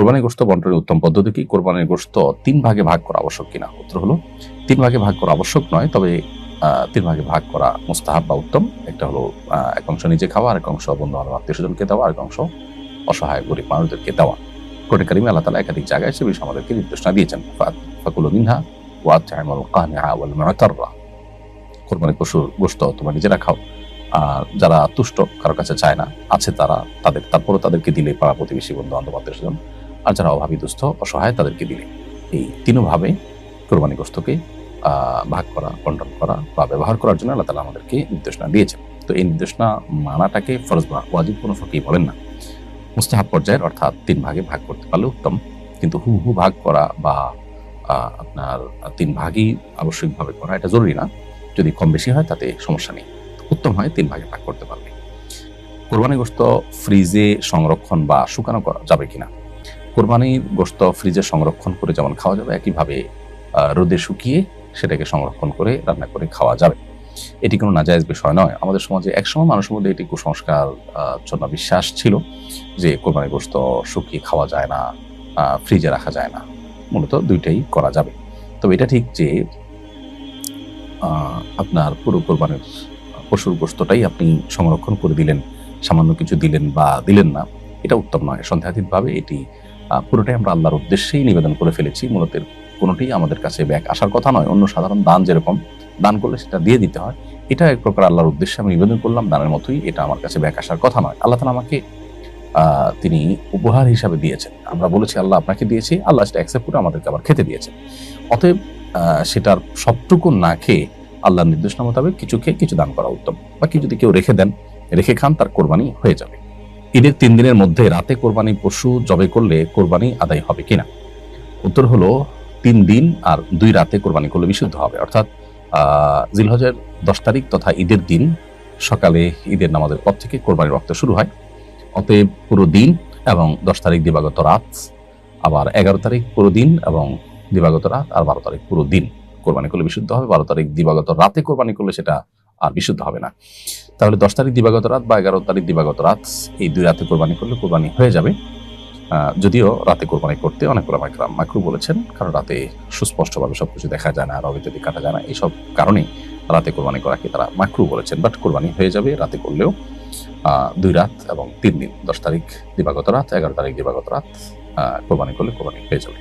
কোরবানি গোস্ত বন্টনের উত্তম পদ্ধতি কি? কোরবানির গোস্ত তিন ভাগে ভাগ করা আবশ্যক কিনা? উত্তর হলো, তিন ভাগে ভাগ করা আবশ্যক নয়, তবে তিন ভাগে ভাগ করা মুস্তাহাব বা উত্তম। একটা হলো এক অংশ নিজে খাওয়া আর এক অংশ বন্ধু বান্ধব আত্মীয় স্বজনকে দেওয়া আর এক অংশ অসহায় গরিব মানুষদেরকে দেওয়া। কোরআন কারিমে আল্লাহ তালা একাধিক জায়গায় সে বিষয়ে আমাদেরকে নির্দেশনা দিয়েছেন। ফাকুলু মিনহা ওয়া আত'আমুল কানিআ ওয়াল মু'তাররা। কোরবানির পশুর গোশত তোমরা নিজেরা খাও। আর যারা তুষ্ট, কারও কাছে চায় না, আছে তারা তাদের তারপরে তাদেরকে দিলে পাড়া প্রতিবেশী বন্ধু বান্ধব আত্মীয় স্বজন আর যারা অভাবী দুস্থ, অসহায় তাদেরকে দিলে। এই তিনভাবে কোরবানি গোস্তকে ভাগ করা বন্টন করা বা ব্যবহার করার জন্য আল্লাহ তালা আমাদেরকে নির্দেশনা দিয়েছেন। তো এই নির্দেশনা মানাটাকে ফরজ বা ওয়াজিব কোনো ফকি বলেন না। মুস্তাহাব পর্যায়ের অর্থাৎ তিন ভাগে ভাগ করতে পারলে উত্তম। কিন্তু হু হু ভাগ করা বা আপনার তিন ভাগই আবশ্যিকভাবে করা এটা জরুরি না। যদি কম বেশি হয় তাতে সমস্যা নেই। উত্তম হয় তিন ভাগে ভাগ করতে পারবে কোরবানি গোস্ত ফ্রিজে সংরক্ষণ বা শুকানো করা যাবে কিনা? কোরবানির গোস্ত ফ্রিজে সংরক্ষণ করে যেমন খাওয়া যাবে, একইভাবে রোদে শুকিয়ে সেটাকে সংরক্ষণ করে রান্না করে খাওয়া যাবে। এটি কোনো নাজায়জ বিষয় নয়। আমাদের সমাজে একসময় মানুষের মধ্যে এটি কুসংস্কার জন্য বিশ্বাস ছিল যে কোরবানি গোস্ত শুকিয়ে খাওয়া যায় না ফ্রিজে রাখা যায় না। মূলত দুইটাই করা যাবে। তবে এটা ঠিক যে আপনার পুরো কোরবানির পশুর গোস্তটাই আপনি সংরক্ষণ করে দিলেন, সামান্য কিছু দিলেন বা দিলেন না, এটা উত্তম নয়। সন্দেহাতীতভাবে এটি পুরোটাই আমরা আল্লাহর উদ্দেশ্যেই নিবেদন করে ফেলেছি। মূলত এর কোনোটি আমাদের কাছে ব্যাক আসার কথা নয়, অন্য সাধারণ দান যেরকম দান করলে সেটা দিয়ে দিতে হয়। এটা এক প্রকার আল্লাহর উদ্দেশ্যে আমি নিবেদন করলাম, দানের মতোই এটা আমার কাছে ব্যাক আসার কথা নয়। আল্লাহ তালা আমাকে তিনি উপহার হিসাবে দিয়েছেন। আমরা বলেছি, আল্লাহ আপনাকে দিয়েছি, আল্লাহ সেটা অ্যাকসেপ্ট করে আমাদেরকে আবার খেতে দিয়েছেন। অতএব সেটার সবটুকু না খেয়ে আল্লাহর নির্দেশনা মোতাবেক কিছু খেয়ে কিছু দান করা উত্তম। বাকি যদি কেউ রেখে দেন, রেখে খান, তার কোরবানি হয়ে যাবে। ঈদের তিন দিনের মধ্যে রাতে কোরবানি পশু জবে করলে কোরবানি আদায় হবে কিনা? উত্তর হলো, তিন দিন আর দুই রাতে কোরবানি করলে বিশুদ্ধ হবে। অর্থাৎ জিলহজের দশ তারিখ তথা ঈদের দিন সকালে ঈদের নামাজের পর থেকে কোরবানির রক্ত শুরু হয়। অতএব পুরো দিন এবং দশ তারিখ দিবাগত রাত, আবার এগারো তারিখ পুরো দিন এবং দিবাগত রাত, আর বারো তারিখ পুরো দিন কোরবানি করলে বিশুদ্ধ হবে। বারো তারিখ দিবাগত রাতে কোরবানি করলে সেটা আর বিশুদ্ধ হবে না। তাহলে দশ তারিখ দিবাগত রাত বা এগারো তারিখ দিবাগত রাত এই দুই রাতে কোরবানি করলে কোরবানি হয়ে যাবে। যদিও রাতে কোরবানি করতে অনেক ওলামাইকরাম মাকরু বলেছেন, কারণ রাতে সুস্পষ্টভাবে সব কিছু দেখা যায় না রব ইত্যাদি কাটা যায় না, এইসব কারণে রাতে কোরবানি করাকে তারা মাকরু বলেছেন। বাট কোরবানি হয়ে যাবে রাতে করলেও দুই রাত এবং তিন দিন, দশ তারিখ দিবাগত রাত, এগারো তারিখ দিবাগত রাত কোরবানি করলে কোরবানি হয়ে যাবে।